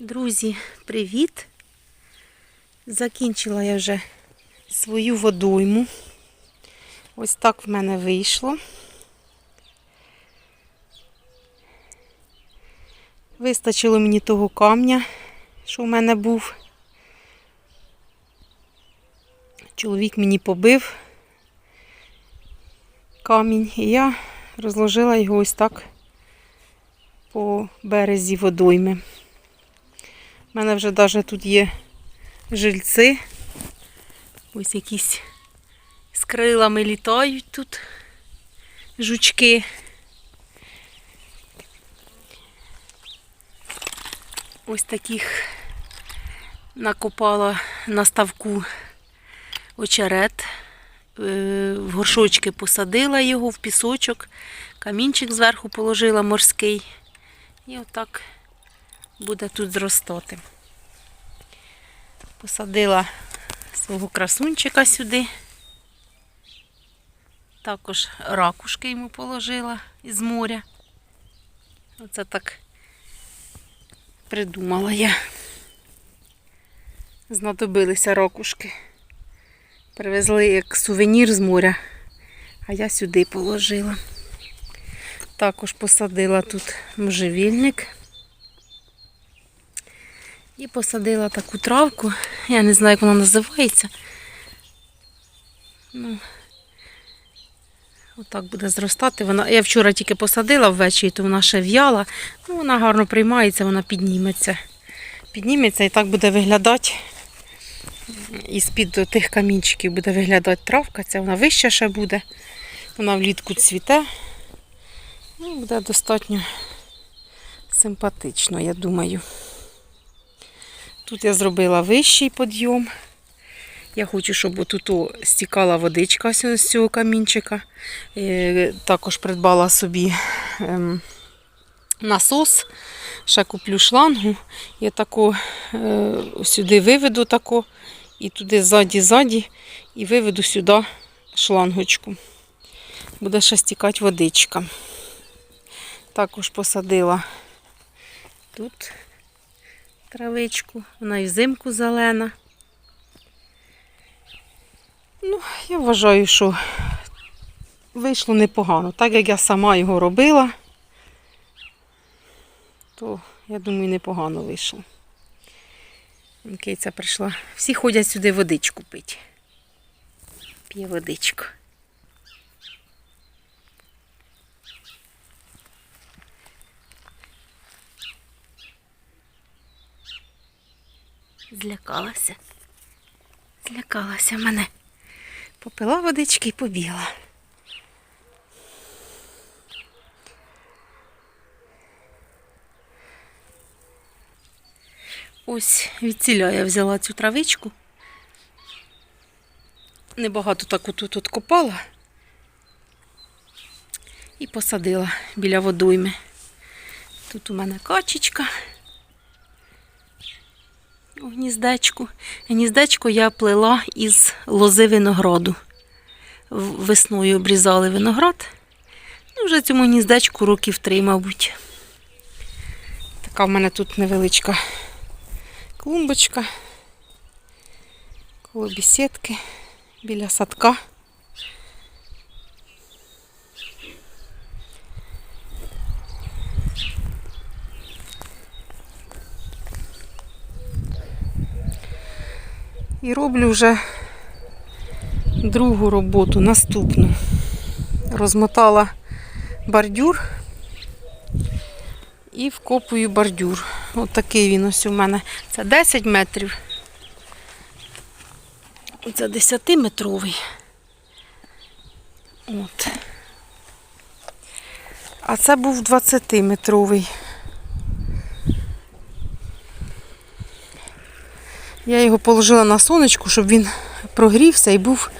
Друзі, привіт! Закінчила я вже свою водойму. Ось так в мене вийшло. Вистачило мені того камня, що в мене був. Чоловік мені побив камінь, і я розложила його ось так по березі водойми. У мене вже навіть тут є жильці. Ось якісь з крилами літають тут жучки. Ось таких накопала на ставку очерет. Е, В горшочки посадила його в пісочок, камінчик зверху положила морський. І отак буде тут зростати. Посадила свого красунчика сюди. Також ракушки йому положила із моря. Оце так придумала я. Знадобилися ракушки. Привезли як сувенір з моря, а я сюди положила. Також посадила тут можжевільник. І посадила таку травку. Я не знаю, як вона називається. Ну, отак буде зростати. Вона, я вчора тільки посадила ввечері, то вона ще в'яла. Ну, вона гарно приймається, вона підніметься. Підніметься і так буде виглядати. І з-під тих камінчиків буде виглядати травка. Ця вона вища ще буде. Вона влітку цвіте. Ну, буде достатньо симпатично, я думаю. Тут я зробила вищий підйом. Я хочу, щоб тут стікала водичка з цього камінчика. Е, Також придбала собі ем, насос. Ще куплю шлангу. Я таку е, сюди виведу таку, і туди ззаді-ззаді, і виведу сюди шлангочку. Буде ще стікати водичка. Також посадила тут травичку, вона і взимку зелена. Ну, я вважаю, що вийшло непогано. Так як я сама його робила, то я думаю, непогано вийшло. Киця прийшла. Всі ходять сюди водичку пити. П'є водичку. Злякалася. Злякалася мене. Попила водички і побігла. Ось від ціля я взяла цю травичку. Небагато таку тут от копала і посадила біля водойми. Тут у мене качечка гніздечку. Гніздечко я плела із лози винограду. Весною обрізали виноград. Ну, вже цьому гніздечку років три, мабуть. Така в мене тут невеличка клумбочка. Коло бісідки, біля садка. І роблю вже другу роботу, наступну. Розмотала бордюр і вкопую бордюр. От такий він ось у мене. Це 10 метрів. Це 10-метровий. От. А це був 20-метровий. Я його положила на сонечку, щоб він прогрівся і був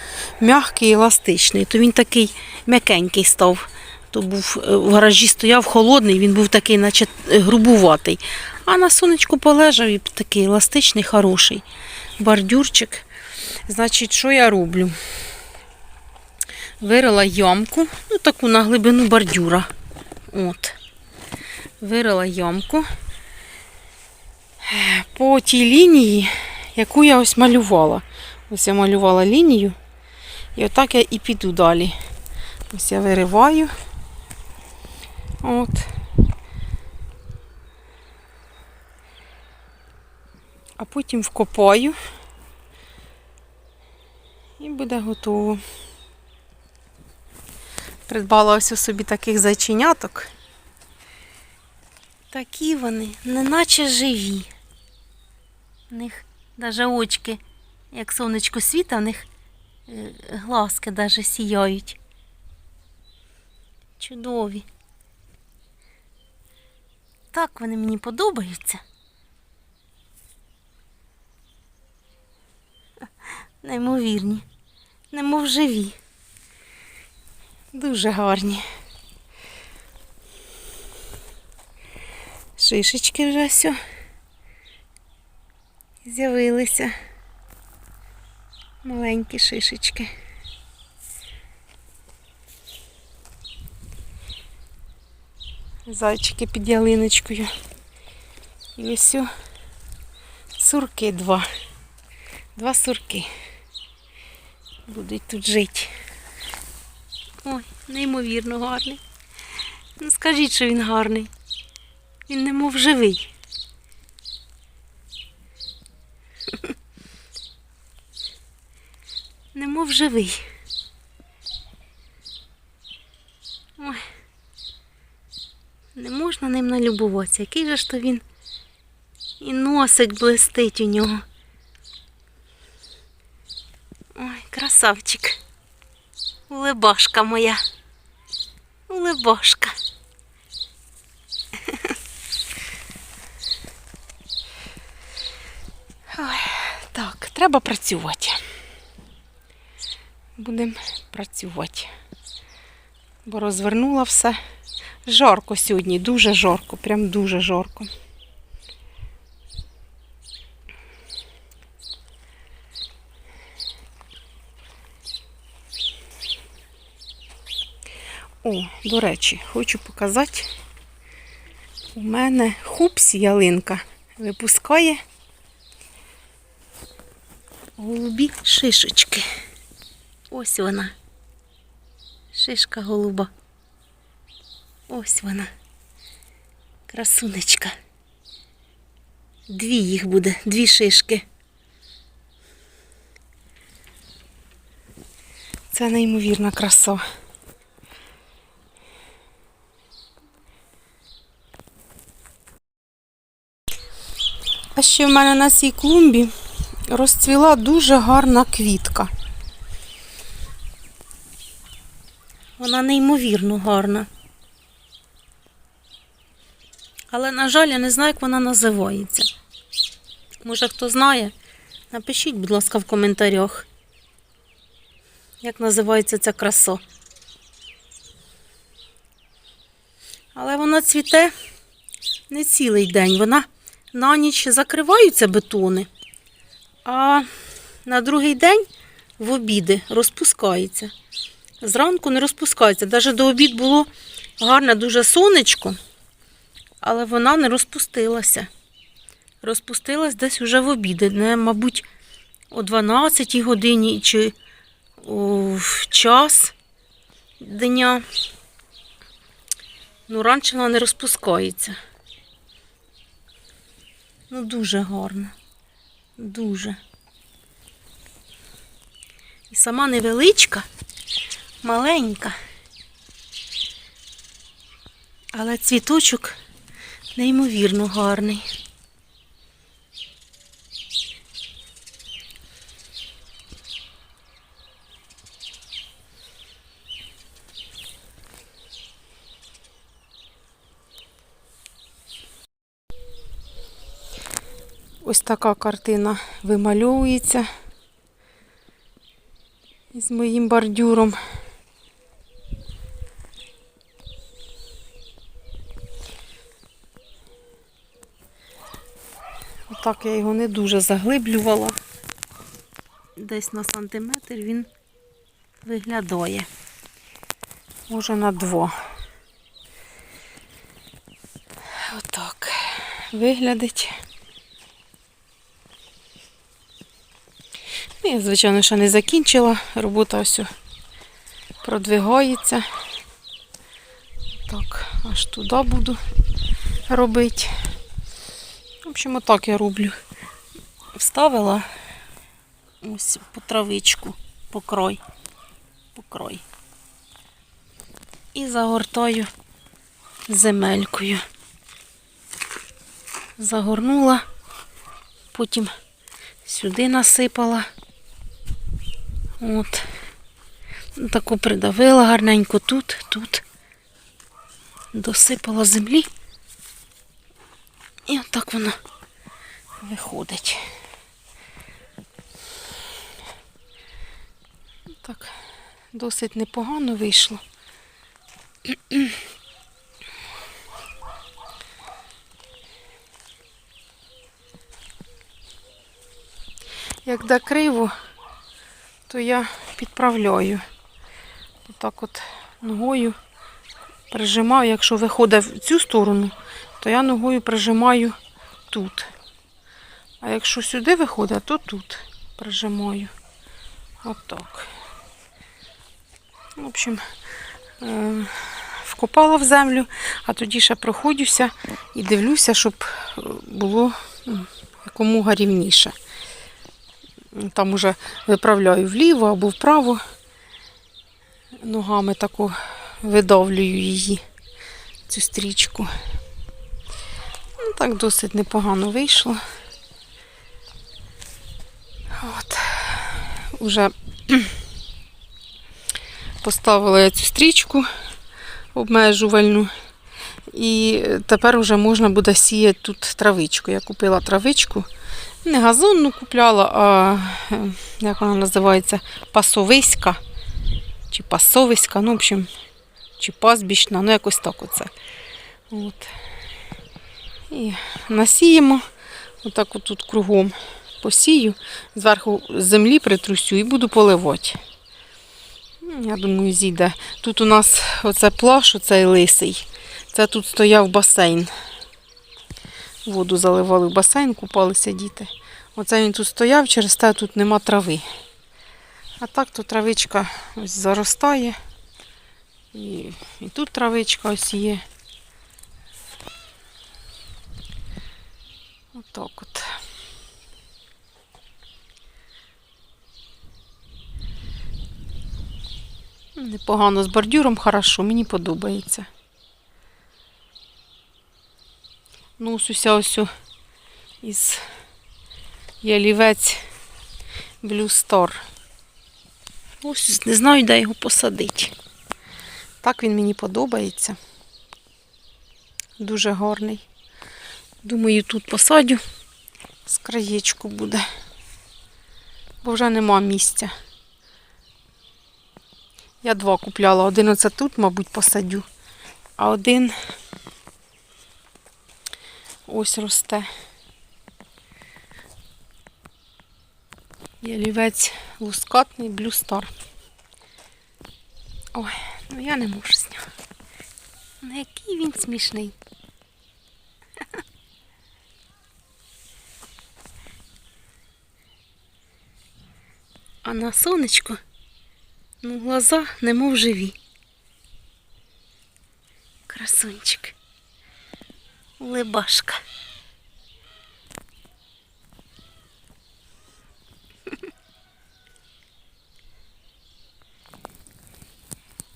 м'який і еластичний. То він такий м'якенький став. То був е, в гаражі стояв холодний, він був такий, наче е, грубуватий. А на сонечку полежав і такий еластичний, хороший бордюрчик. Значить, що я роблю? Вирила ямку, ну таку на глибину бордюра. От. Вирила ямку. по тій лінії, яку я ось малювала. Ось я малювала лінію. І отак я і піду далі. Ось я вириваю. От. А потім вкопаю. І буде готово. Придбала ось собі таких зайченяток. Такі вони, неначе живі. У них навіть очки, як сонечко світа, в них е, глазки навіть сіяють. Чудові. Так вони мені подобаються. Неймовірні, немов живі. Дуже гарні. Шишечки вже все з'явилися. Маленькі шишечки. Зайчики під ялиночкою. І ось сурки два. Два сурки. Будуть тут жити. Ой, неймовірно гарний. Ну скажіть, що він гарний. Він немов живий. Немов живий. Ой. Не можна ним налюбуватися. Який же ж то він і носик блистить у нього. Ой, красавчик. Улебашка моя. Улебашка. Ой, так, треба працювати. Будемо працювати. Бо розвернула все. Жарко сьогодні, дуже жарко, прям дуже жарко. О, до речі, хочу показати. У мене хупс ялинка випускає голубі шишечки. Ось вона. Шишка голуба. Ось вона. Красунечка. Дві їх буде, дві шишки. Це неймовірна краса. А ще в мене на цій клумбі розцвіла дуже гарна квітка. Вона неймовірно гарна. Але, на жаль, я не знаю, як вона називається. Може, хто знає, напишіть, будь ласка, в коментарях, як називається ця краса. Але вона цвіте не цілий день. Вона на ніч закриваються бетони, а на другий день в обіди розпускається. Зранку не розпускається. Навіть до обід було гарне дуже сонечко, але вона не розпустилася. Розпустилась десь уже в обіди, не, мабуть, о 12 годині чи о, в час дня. Ну, раніше вона не розпускається. Ну, дуже гарно. Дуже. І сама невеличка, маленька. Але цвіточок неймовірно гарний. Ось така картина вимальовується із моїм бордюром. так я його не дуже заглиблювала. Десь на сантиметр він виглядає. Може на два. Отак виглядить. Ну, я, звичайно, ще не закінчила, робота ось продвигається. Так, аж туди буду робити. В общем, отак я роблю. Вставила ось по травичку, по крой. По крой. І загортаю земелькою. Загорнула, потім сюди насипала. От. Таку придавила гарненько тут, тут. Досипала землі. І отак воно виходить. Так, досить непогано вийшло. Як де криво, то я підправляю. Отак от ногою прижимаю, якщо виходить в цю сторону, то я ногою прижимаю тут. А якщо сюди виходить, то тут прижимаю. Отак. В общем, е, вкопала в землю, а тоді ще проходжуся і дивлюся, щоб е, було якомога рівніше. Там уже виправляю вліво або вправо. Ногами таку видавлюю її, цю стрічку. Так досить непогано вийшло. От. Уже поставила я цю стрічку обмежувальну. І тепер вже можна буде сіяти тут травичку. Я купила травичку. Не газонну купляла, а е, як вона називається, пасовиська. Чи пасовиська, ну, в общем, чи пасбічна, ну якось так оце. От. І насіємо, отак отут кругом посію, зверху землі притрусю і буду поливати. Я думаю, зійде. Тут у нас оце плаш, оцей лисий. Це тут стояв басейн. Воду заливали в басейн, купалися діти. Оце він тут стояв, через те тут нема трави. А так то травичка ось заростає. І, і тут травичка ось є. Отак от. Непогано з бордюром хорошо, мені подобається. Ну, ось уся ось із ялівець Blue Star. Ось не знаю, де його посадити. Так він мені подобається. Дуже гарний. Думаю, тут посадю з краєчку буде. Бо вже нема місця. Я два купляла. Один оце тут, мабуть, посадю, а один ось росте. Ялівець лускатний Star. Ой, ну я не можу з нього. Ну який він смішний. А на сонечко, ну, глаза немов живі. Красунчик. Улибашка.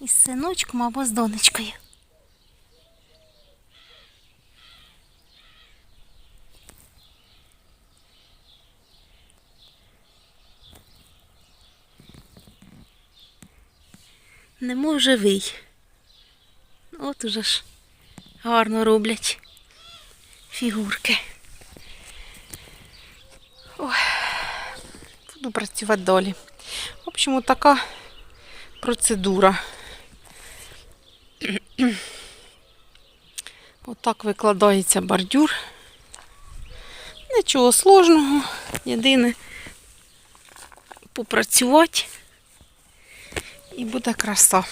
Із синочком або з донечкою. Немов живий. От уже ж гарно роблять фігурки. Ой, буду працювати далі. В общем, така процедура. Отак викладається бордюр. Нічого сложного. Єдине попрацювати і буде краса.